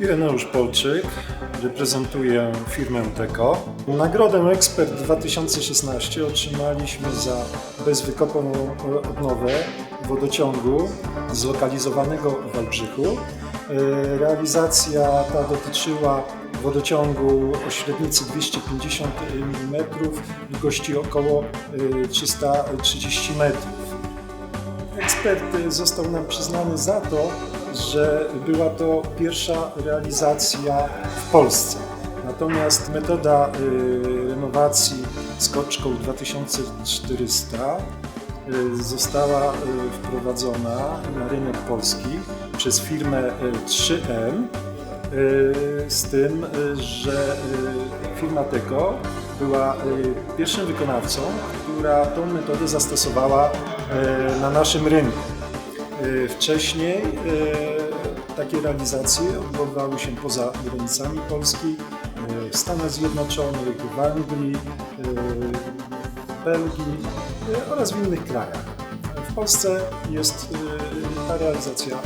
Ireneusz Polczyk, reprezentuję firmę Teko. Nagrodę Ekspert 2016 otrzymaliśmy za bezwykopową odnowę wodociągu zlokalizowanego w Wałbrzychu. E, Realizacja ta dotyczyła wodociągu o średnicy 250 mm, długości około e, 330 metrów. Ekspert został nam przyznany za to, że była to pierwsza realizacja w Polsce. Natomiast metoda y, renowacji skoczką 2400 y, została y, wprowadzona na rynek polski przez firmę y, 3M y, z tym, że firma Teko była pierwszym wykonawcą, która tą metodę zastosowała na naszym rynku. Y, Wcześniej y, takie realizacje odbywały się poza granicami Polski, y, w Stanach Zjednoczonych, w Anglii, w Belgii oraz w innych krajach. W Polsce jest ta realizacja